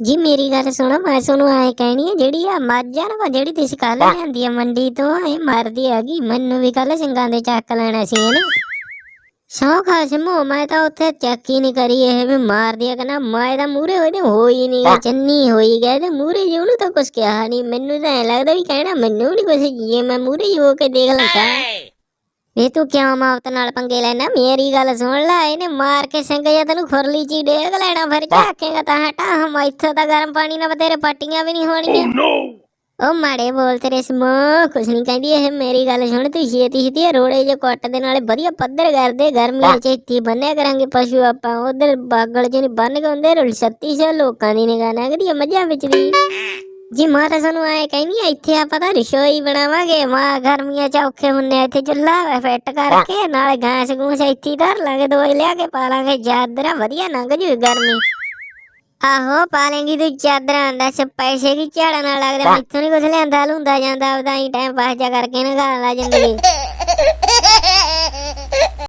ਜੀ ਮੇਰੀ ਗੱਲ ਸੁਣੋ ਮੈਂ ਤੁਹਾਨੂੰ ਐ ਕਹਿਣੀ ਹੈ ਜਿਹੜੀ ਆ ਮੱਝ ਨਾ ਜਿਹੜੀ ਤੁਸੀਂ ਕੱਲ ਲਿਆਂਦੀ ਆ ਮੰਡੀ ਤੋਂ ਇਹ ਮਰਦੀ ਹੈਗੀ ਮੈਨੂੰ ਵੀ ਕੱਲ ਸਿੰਘਾਂ ਦੇ ਚੱਕ ਲੈਣਾ ਸੀ ਇਹਨੇ। ਸੌ ਖਾਸ ਮੋ ਮੈਂ ਤਾਂ ਉੱਥੇ ਚੈੱਕ ਹੀ ਨਹੀਂ ਕਰੀ ਇਹ ਵੀ ਮਾਰਦੀ ਆ ਕਹਿੰਦਾ ਮੈਂ ਤਾਂ ਮੂਰੇ ਤੇ ਹੋਈ ਨਹੀਂ ਚੰਨੀ ਹੋਈ ਗਏ ਤੇ ਮੂਰੇ ਜੀ ਉਹਨੂੰ ਤਾਂ ਕੁਝ ਕਿਹਾ ਨਹੀਂ ਮੈਨੂੰ ਤਾਂ ਐ ਲੱਗਦਾ ਵੀ ਕਹਿਣਾ ਮੈਨੂੰ ਨਹੀਂ ਕੁਝ ਜੇ ਮੈਂ ਮੂਰੇ ਹੀ ਹੋ ਕੇ ਦੇਖ ਲੰਦਾ ਵੇ ਤੂੰ ਕਿਉਂ ਮਾਵਤ ਨਾਲ ਪੰਗੇ ਲੈਣਾ? ਮੇਰੀ ਗੱਲ ਸੁਣ ਲੈ ਇਹਨੇ ਮਾਰ ਕੇ ਸਿੰਘ ਜਾਂ ਤੈਨੂੰ ਖੁਰਲੀ ਚ ਡੇਗ ਲੈਣਾ ਫਿਰ ਝਾਕੇਗਾ ਤਾਂ ਹਟਾ ਹਮ ਇੱਥੋਂ ਤਾਂ ਗਰਮ ਪਾਣੀ ਨਾਲ ਬਤੇਰੇ ਪੱਟੀਆਂ ਵੀ ਨਹੀਂ ਹੋਣਗੀਆਂ। ਉਹ ਮਾੜੇ ਬੋਲ ਤੇਰੇ ਸਮੋ ਕੁਛ ਨਹੀਂ ਕਹਿੰਦੀ ਇਹ ਮੇਰੀ ਗੱਲ ਸੁਣ ਤੂੰ ਛੇਤੀ ਛੇਤੀ ਇਹ ਰੋੜੇ ਜੇ ਕੁੱਟ ਦੇ ਨਾਲੇ ਵਧੀਆ ਪੱਧਰ ਕਰਦੇ ਗਰਮੀਆਂ ਚ ਇੱਥੇ ਬੰਨਿਆ ਕਰਾਂਗੇ ਪਸ਼ੂ ਆਪਾਂ ਉਧਰ ਬਾਗਲ ਨਹੀਂ ਬੰਨ ਕੇ ਹੁੰਦੇ ਰੁਲ 3600 ਲੋਕਾਂ ਦੀ ਨਿਗਾਹ ਨਗਦੀ ਆ ਮੱਝਾਂ ਵਿੱਚ ਦੀ ਜੀ ਮਾਂ ਸਾਨੂੰ ਐ ਕਹਿੰਦੀ ਆ ਇੱਥੇ ਆਪਾਂ ਤਾਂ ਰਸੋਈ ਬਣਾਵਾਂਗੇ। ਮਾਂ ਗਰਮੀਆਂ ਚ ਔਖੇ ਹੁੰਨੇ ਇੱਥੇ ਚੁੱਲ੍ਹਾ ਫਿੱਟ ਕਰਕੇ, ਨਾਲ ਗਾਂਸ ਗੂਸ ਇੱਥੇ ਧਰ ਲਾਂਗੇ ਦੋਈ ਲਿਆ ਕੇ ਪਾ ਲਾਂਗੇ। ਚਾਦਰਾਂ ਵਧੀਆ ਲੰਘ ਜੂ ਗਰਮੀ। ਆਹੋ, ਪਾ ਲੇਂਗੀ ਤੂੰ ਚਾਦਰਾਂ ਦਾ ਪੈਸੇ ਦੀ ਝਾੜਾ ਨਾਲ ਲੱਗਦਾ ਮੈਥੋਂ ਨਹੀਂ ਕੁਝ ਲੈਂਦਾ ਲੁੰਦਾ ਜਾਂਦਾ ਉਹਦਾ ਹੀ ਟਾਈਮ ਪਾਸ ਜਾ ਕਰਕੇ ਨਗਾ ਲਾ ਜਿੰਦਗੀ।